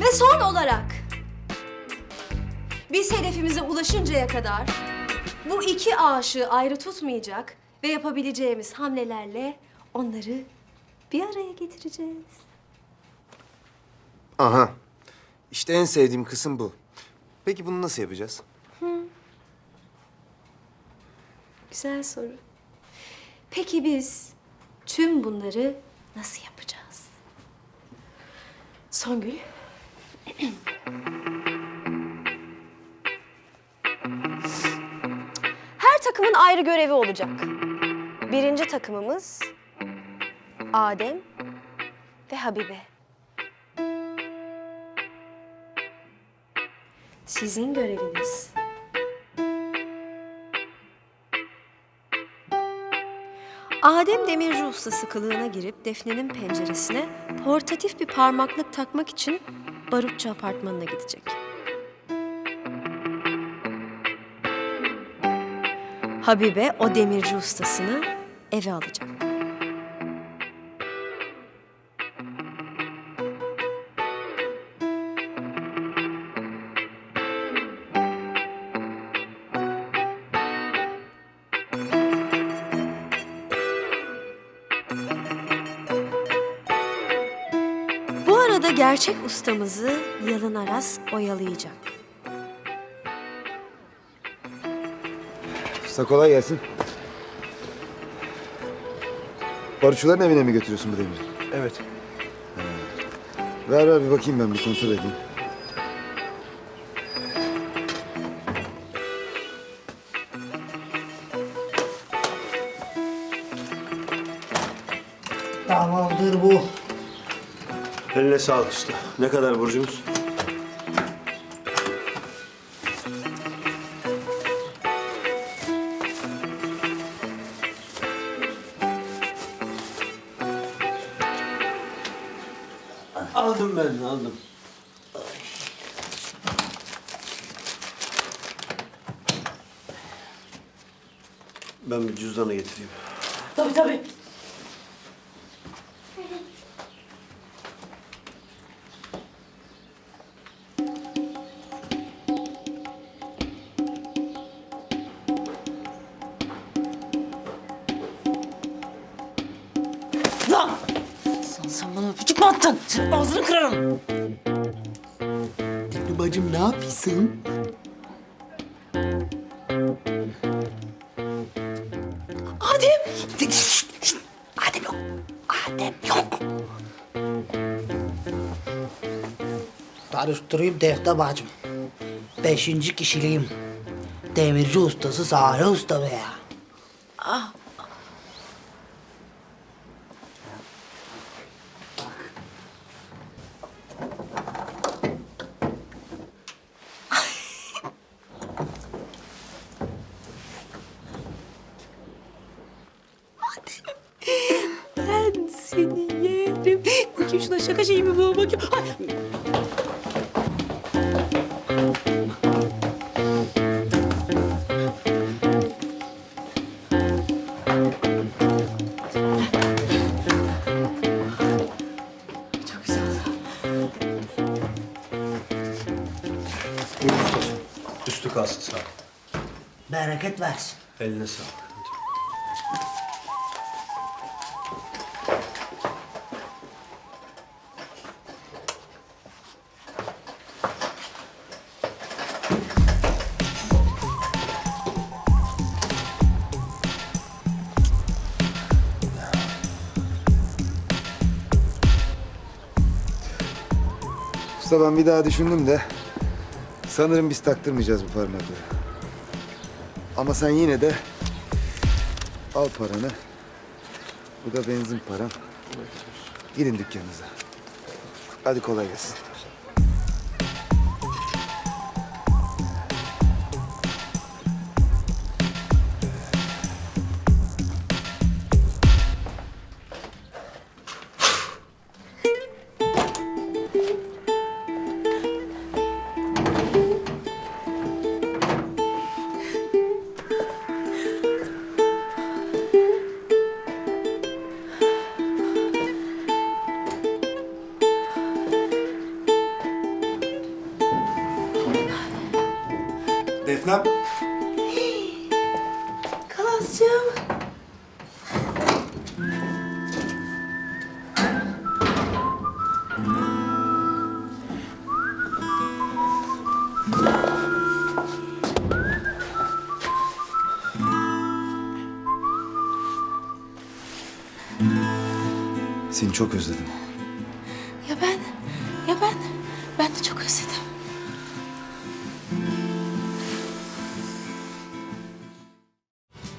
Ve son olarak biz hedefimize ulaşıncaya kadar bu iki aşığı ayrı tutmayacak ve yapabileceğimiz hamlelerle onları bir araya getireceğiz. Aha. İşte en sevdiğim kısım bu. Peki bunu nasıl yapacağız? Güzel soru. Peki biz tüm bunları nasıl yapacağız? Songül. Her takımın ayrı görevi olacak. Birinci takımımız Adem ve Habibe. Sizin göreviniz Adem demirci ustası kılığına girip Defne'nin penceresine portatif bir parmaklık takmak için Barutçu apartmanına gidecek. Habibe o demirci ustasını eve alacak. Bu arada gerçek ustamızı Yalın Aras oyalayacak. Usta kolay gelsin. Barutçuların evine mi götürüyorsun bu demiri? Evet. Ver ver bir bakayım ben bir kontrol edeyim. Tamamdır bu. Eline sağlık usta. Ne kadar borcumuz? Aldım ben, aldım. Ben bir cüzdanı getireyim. Tabii tabii. Öpücük mü attın? Ağzını kırarım. Dilli bacım ne yapıyorsun? Adem! Şşt, şşt. Adem yok. Adem yok. Karıştırayım Defne bacım. Beşinci kişiliğim. Demirci ustası Salih Usta be ya. Ben Şuna şaka şeyi mi bu? Bakayım. Ay. Çok güzel. Buyur ustacığım. Üstü kalsın sağ ol. Bereket versin. Eline sağlık. Usta ben bir daha düşündüm de sanırım biz taktırmayacağız bu parmakları. Ama sen yine de al paranı. Bu da benzin paran. Gidin dükkanınıza. Hadi kolay gelsin. Defnem. Kalascığım. Seni çok özledim.